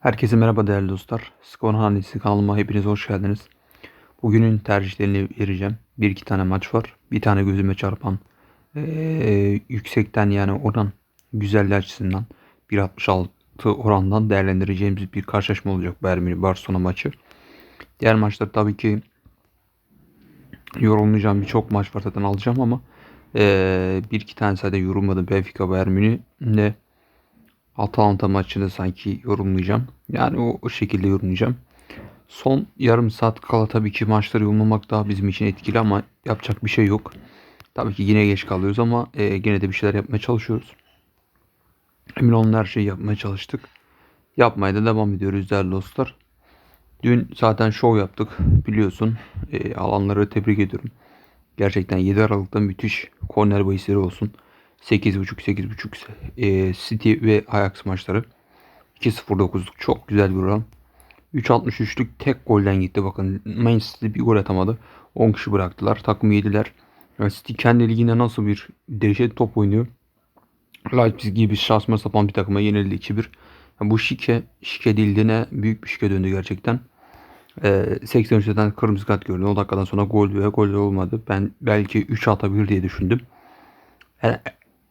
Herkese merhaba değerli dostlar. Skor Hanesi kanalıma hepiniz hoş geldiniz. Bugünün tercihlerini vereceğim. Bir iki tane maç var. Bir tane gözüme çarpan eee, yüksekten yani oran güzelliği açısından 1.66 orandan değerlendireceğimiz bir karşılaşma olacak Bayern Münih Barcelona maçı. Diğer maçlar tabii ki yorumlayacağım birçok maç var zaten alacağım ama eee, bir iki tane sadece yorumladım. Benfica Bayern Münih Atalanta maçını sanki yorumlayacağım. Yani o, o şekilde yorumlayacağım. Son yarım saat kala tabii ki maçları yorumlamak daha bizim için etkili ama yapacak bir şey yok. Tabii ki yine geç kalıyoruz ama e, gene de bir şeyler yapmaya çalışıyoruz. Emin olun her şeyi yapmaya çalıştık. Yapmaya da devam ediyoruz değerli dostlar. Dün zaten show yaptık biliyorsun. E, alanları tebrik ediyorum. Gerçekten 7 Aralık'ta müthiş korner bahisleri olsun. 8.5 8.5 e, City ve Ajax maçları. 2.09'luk çok güzel bir oran. 3.63'lük tek golden gitti bakın. Manchester bir gol atamadı. 10 kişi bıraktılar. Takımı yediler. Yani City kendi liginde nasıl bir dehşet top oynuyor. Leipzig gibi saçma sapan bir takıma yenildi 2-1. Yani bu şike, şike değildiğine büyük bir şike döndü gerçekten. Ee, 83'ten kırmızı kart gördü. O dakikadan sonra gol ve gol olmadı. Ben belki 3 atabilir diye düşündüm. Yani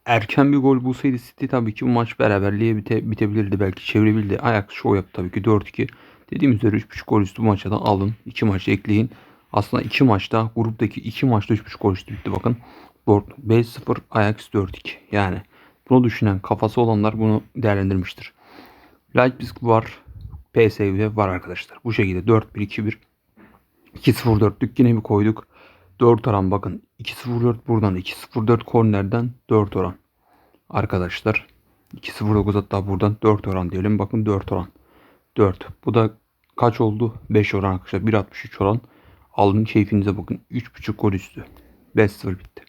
erken bir gol bulsaydı City tabii ki bu maç beraberliğe bite, bitebilirdi. Belki çevirebilirdi. Ajax show yaptı tabii ki 4-2. Dediğim üzere 3.5 gol üstü bu maçta da alın. 2 maçı ekleyin. Aslında 2 maçta gruptaki 2 maçta 3.5 gol üstü bitti bakın. 5-0 Ajax 4-2. Yani bunu düşünen kafası olanlar bunu değerlendirmiştir. Leipzig var. PSV var arkadaşlar. Bu şekilde 4-1-2-1 2-0-4'lük yine bir koyduk. 4 oran bakın. 2-0-4 buradan. 2-0-4 kornerden 4 oran. Arkadaşlar. 2-0-9 hatta buradan 4 oran diyelim. Bakın 4 oran. 4. Bu da kaç oldu? 5 oran arkadaşlar. 1.63 oran. Alın keyfinize bakın. 3.5 gol üstü. 5-0 bitti.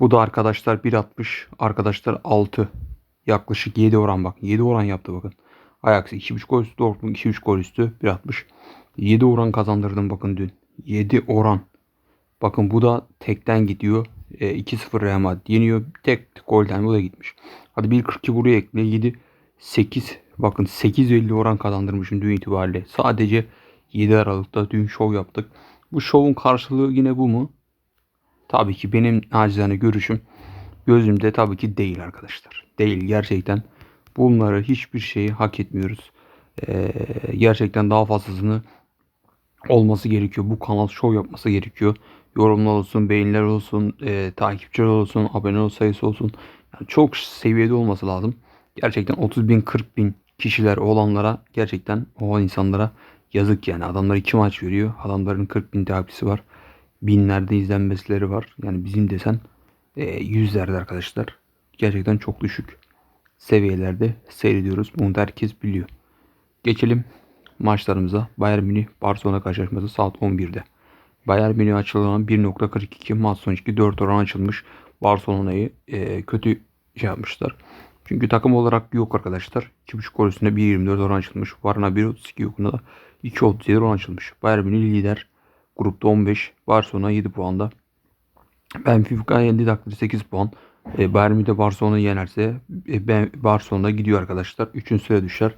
Bu da arkadaşlar 1.60. Arkadaşlar 6. Yaklaşık 7 oran bakın. 7 oran yaptı bakın. Ajax 2.5 gol üstü. Dortmund 2.5 gol üstü. 1.60. 7 oran kazandırdım bakın dün. 7 oran. Bakın bu da tekten gidiyor. E, 2-0 Real Madrid yeniyor. Tek golden bu da gitmiş. Hadi 1.42 buraya ekle. 7 8 bakın 8.50 oran kazandırmışım dün itibariyle. Sadece 7 Aralık'ta dün show yaptık. Bu show'un karşılığı yine bu mu? Tabii ki benim acizane görüşüm gözümde tabii ki değil arkadaşlar. Değil gerçekten. Bunları hiçbir şeyi hak etmiyoruz. Ee, gerçekten daha fazlasını olması gerekiyor. Bu kanal show yapması gerekiyor. Yorumlar olsun, beğeniler olsun, e, takipçiler olsun, abone ol sayısı olsun. Yani çok seviyede olması lazım. Gerçekten 30 bin 40 bin kişiler olanlara gerçekten o insanlara yazık yani. Adamlar iki maç veriyor. Adamların 40 bin takipçisi var. Binlerde izlenmesileri var. Yani bizim desen e, yüzlerde arkadaşlar. Gerçekten çok düşük seviyelerde seyrediyoruz. Bunu da herkes biliyor. Geçelim maçlarımıza. Bayern Münih Barcelona karşılaşması saat 11'de. Bayern Münih açılan 1.42 maç sonucu 4 oran açılmış. Barcelona'yı e, kötü şey yapmışlar. Çünkü takım olarak yok arkadaşlar. 2.5 gol üstünde 1.24 oran açılmış. Varna 1.32 yokunda da 2.37 oran açılmış. Bayern Münih lider. Grupta 15. Barcelona 7 puanda. Benfica yendi takdirde 8 puan. E, Bayern Münih de Barcelona'yı yenerse e, ben, Barcelona gidiyor arkadaşlar. 3. sıraya düşer.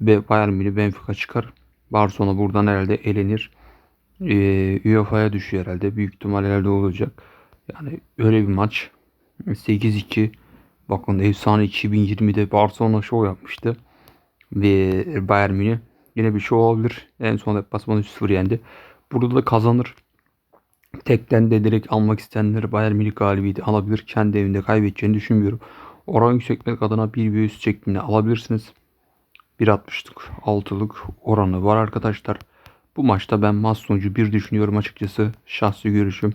Ve Bayern Münih Benfica çıkar. Barcelona buradan herhalde elenir. Ee, UEFA'ya düşüyor herhalde. Büyük ihtimal herhalde olacak. Yani öyle bir maç. 8-2 bakın efsane 2020'de Barcelona show yapmıştı. Ve Bayern Münih yine bir show olabilir. En son deplasmanı 3-0 yendi. Burada da kazanır. Tekten de direkt almak isteyenler Bayern Münih galibiyeti alabilir. Kendi evinde kaybedeceğini düşünmüyorum. Oran yüksekmek adına bir bir üst şeklinde alabilirsiniz. 1.60'lık 6'lık oranı var arkadaşlar. Bu maçta ben maç sonucu bir düşünüyorum açıkçası. Şahsi görüşüm.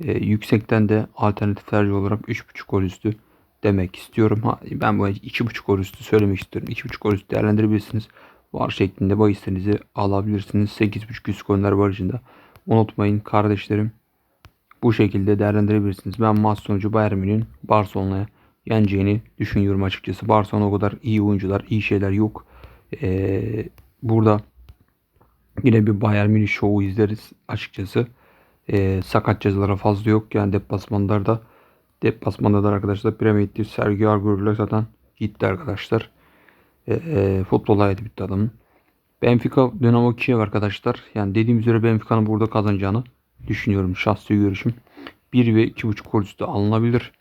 E, yüksekten de alternatif tercih olarak 3.5 gol üstü demek istiyorum. Ha, ben bu 2.5 gol üstü söylemek istiyorum. 2.5 gol üstü değerlendirebilirsiniz. Var şeklinde bahislerinizi alabilirsiniz. 8.5 üst goller barajında. Unutmayın kardeşlerim. Bu şekilde değerlendirebilirsiniz. Ben maç sonucu Bayern Münih'in Barcelona'ya yeneceğini düşünüyorum açıkçası. Barcelona o kadar iyi oyuncular, iyi şeyler yok. Ee, burada yine bir Bayern Münih şovu izleriz açıkçası. Ee, sakat cezalara fazla yok. Yani deplasmanlarda deplasmanda da arkadaşlar Premier Sergio Aguero'yla zaten gitti arkadaşlar. E, e, futbol hayatı bitti adamın. Benfica Dinamo Kiev arkadaşlar. Yani dediğim üzere Benfica'nın burada kazanacağını düşünüyorum. Şahsi görüşüm. 1 ve 2.5 gol üstü alınabilir.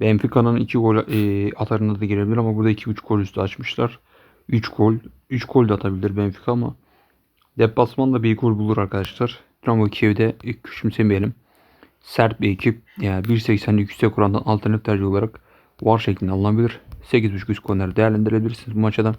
Benfica'nın 2 gol e, atarına da girebilir ama burada 2.5 gol üstü açmışlar. 3 gol. 3 gol de atabilir Benfica ama deplasmanda bir gol bulur arkadaşlar. Dinamo Kiev'de küçümsemeyelim. Sert bir ekip. Yani 1.80'lik yüksek orandan alternatif tercih olarak var şeklinde alınabilir. 8.5 üst korner değerlendirebilirsiniz bu maçta.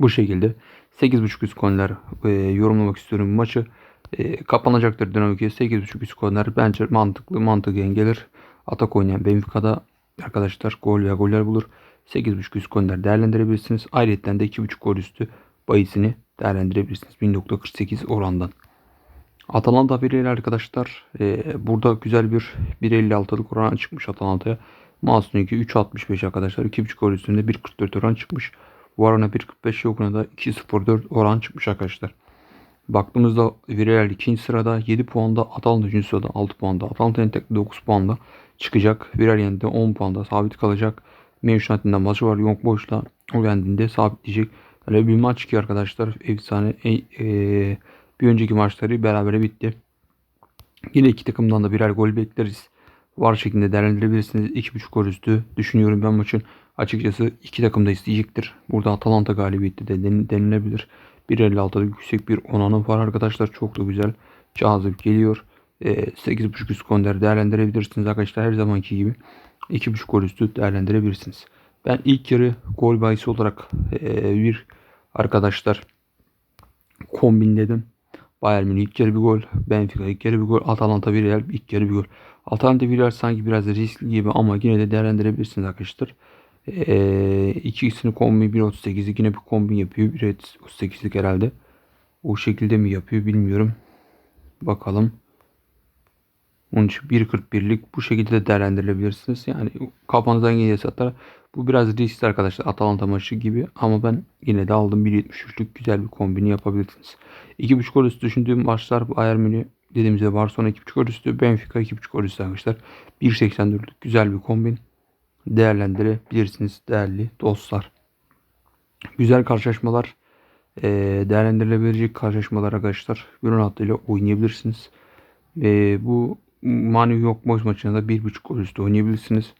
Bu şekilde 8.5 üst korner e, yorumlamak istiyorum bu maçı. E, kapanacaktır Dinamo Kiev. 8.5 üst korner bence mantıklı mantık gelir. Atak oynayan Benfica'da arkadaşlar gol veya goller bulur. 8.5 üst korner değerlendirebilirsiniz. Ayrıca de 2.5 gol üstü bayisini değerlendirebilirsiniz. 1.48 orandan. Atalanta biriyle arkadaşlar e, burada güzel bir 1.56'lık oran çıkmış Atalanta'ya. Masum'unki 3.65 arkadaşlar. 2.5 gol üstünde 1.44 oran çıkmış. Varana 1.45 yokuna da 2.04 oran çıkmış arkadaşlar. Baktığımızda Villarreal ikinci sırada 7 puanda, Atalanta 3. sırada 6 puanda, Atalanta tek 9 puanda çıkacak. Villarreal de 10 puanda sabit kalacak. Manchester maçı var. Young Boys'la Uvendi'nde sabitleyecek. Öyle bir maç ki arkadaşlar efsane e, e, bir önceki maçları berabere bitti. Yine iki takımdan da birer gol bekleriz. Var şeklinde değerlendirebilirsiniz. 2.5 gol üstü düşünüyorum ben maçın. Açıkçası iki takım da isteyecektir. Burada Atalanta galibiyeti de denilebilir. 1.56'da yüksek bir onanı var arkadaşlar. Çok da güzel. Cazip geliyor. E, 8.5 üst konder değerlendirebilirsiniz arkadaşlar. Her zamanki gibi 2.5 gol üstü değerlendirebilirsiniz. Ben ilk yarı gol bahisi olarak e, bir arkadaşlar kombinledim. Bayern Münih ilk yarı bir gol. Benfica ilk yarı bir gol. Atalanta bir Real ilk yarı bir gol. Atalanta bir Real sanki biraz riskli gibi ama yine de değerlendirebilirsiniz arkadaşlar. Ee, ikisini kombin 1.38'lik yine bir kombin yapıyor. 1.38'lik herhalde. O şekilde mi yapıyor bilmiyorum. Bakalım. Onun için 1.41'lik bu şekilde değerlendirilebilirsiniz. Yani kafanızdan geliyorsa atar. Bu biraz riskli arkadaşlar Atalanta maçı gibi ama ben yine de aldım 1.73'lük güzel bir kombini yapabilirsiniz. 2.5 gol üstü düşündüğüm maçlar Bayern Münih dediğimiz gibi Barcelona 2.5 gol üstü Benfica 2.5 gol üstü arkadaşlar. 1.84'lük güzel bir kombin değerlendirebilirsiniz değerli dostlar. Güzel karşılaşmalar e, değerlendirilebilecek karşılaşmalar arkadaşlar. Gönül hattıyla oynayabilirsiniz. E, bu manevi yok boş maçında da 1.5 gol üstü oynayabilirsiniz.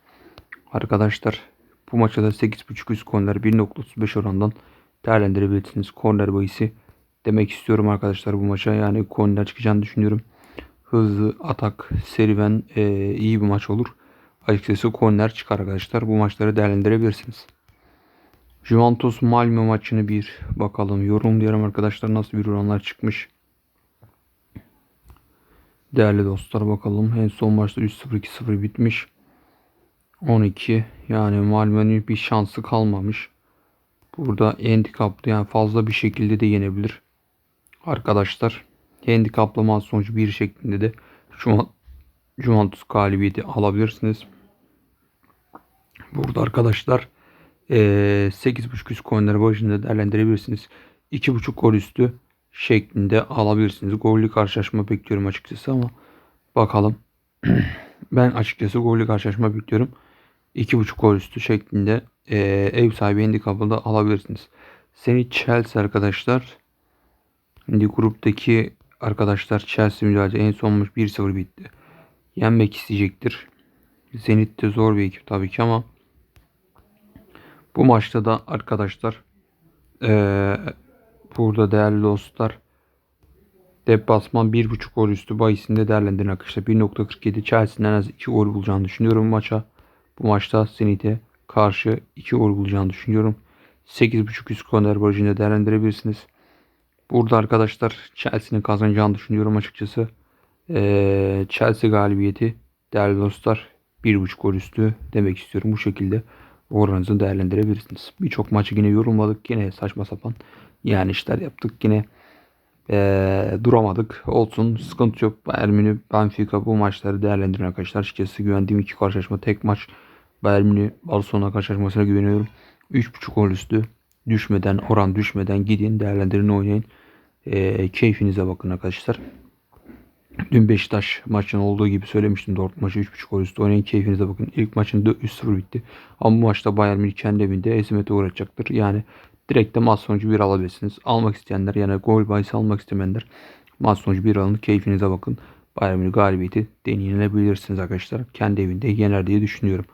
Arkadaşlar bu maçta da 8.5 üst korner 1.35 orandan değerlendirebilirsiniz. Korner bahisi demek istiyorum arkadaşlar bu maça. Yani korner çıkacağını düşünüyorum. Hızlı, atak, serüven e, iyi bir maç olur. Açıkçası korner çıkar arkadaşlar. Bu maçları değerlendirebilirsiniz. Juventus Malmö maçını bir bakalım. Yorumlayalım arkadaşlar nasıl bir oranlar çıkmış. Değerli dostlar bakalım. En son maçta 3-0-2-0 bitmiş. 12 yani Malmö'nün bir şansı kalmamış. Burada handikaplı yani fazla bir şekilde de yenebilir. Arkadaşlar handikaplama sonucu bir şeklinde de Juventus galibiyeti alabilirsiniz. Burada arkadaşlar e, 8.5 üst coinleri başında değerlendirebilirsiniz. 2.5 gol üstü şeklinde alabilirsiniz. Gollü karşılaşma bekliyorum açıkçası ama bakalım. ben açıkçası gollü karşılaşma bekliyorum. 2.5 gol üstü şeklinde e, ev sahibi handikapı alabilirsiniz. Seni Chelsea arkadaşlar. Şimdi gruptaki arkadaşlar Chelsea mücadele en son maç 1-0 bitti. Yenmek isteyecektir. Zenit de zor bir ekip tabii ki ama bu maçta da arkadaşlar ee, burada değerli dostlar deplasman 1.5 gol üstü bahisinde değerlendirin arkadaşlar. 1.47 Chelsea'nin en az 2 gol bulacağını düşünüyorum maça. Bu maçta Zenit'e karşı 2 gol bulacağını düşünüyorum. 8.5 üst korner barajında değerlendirebilirsiniz. Burada arkadaşlar Chelsea'nin kazanacağını düşünüyorum açıkçası. Ee, Chelsea galibiyeti değerli dostlar 1.5 gol üstü demek istiyorum. Bu şekilde oranınızı değerlendirebilirsiniz. Birçok maçı yine yorumladık. Yine saçma sapan yani işler yaptık. Yine ee, duramadık. Olsun sıkıntı yok. Bayern Münih, Benfica bu maçları değerlendirin arkadaşlar. Açıkçası güvendiğim iki karşılaşma tek maç. Bayern Münih Barcelona karşılaşmasına güveniyorum. 3.5 gol üstü düşmeden oran düşmeden gidin değerlendirin oynayın. E, keyfinize bakın arkadaşlar. Dün Beşiktaş maçının olduğu gibi söylemiştim. Dortmund maçı 3.5 gol üstü. Oynayın keyfinize bakın. İlk maçın 3-0 bitti. Ama bu maçta Bayern Münih kendi evinde ezimete uğrayacaktır. Yani direkt de maç sonucu bir alabilirsiniz. Almak isteyenler yani gol bahisi almak istemeyenler maç sonucu bir alın. Keyfinize bakın. Bayern Münih galibiyeti deneyebilirsiniz arkadaşlar. Kendi evinde yener diye düşünüyorum.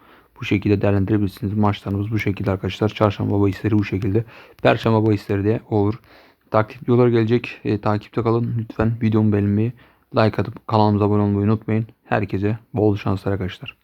Bu şekilde değerlendirebilirsiniz. Maçlarımız bu şekilde arkadaşlar. Çarşamba bahisleri bu şekilde. Perşembe bahisleri de olur. Takip videolar gelecek. E, takipte kalın. Lütfen videomu beğenmeyi, like atıp kanalımıza abone olmayı unutmayın. Herkese bol şanslar arkadaşlar.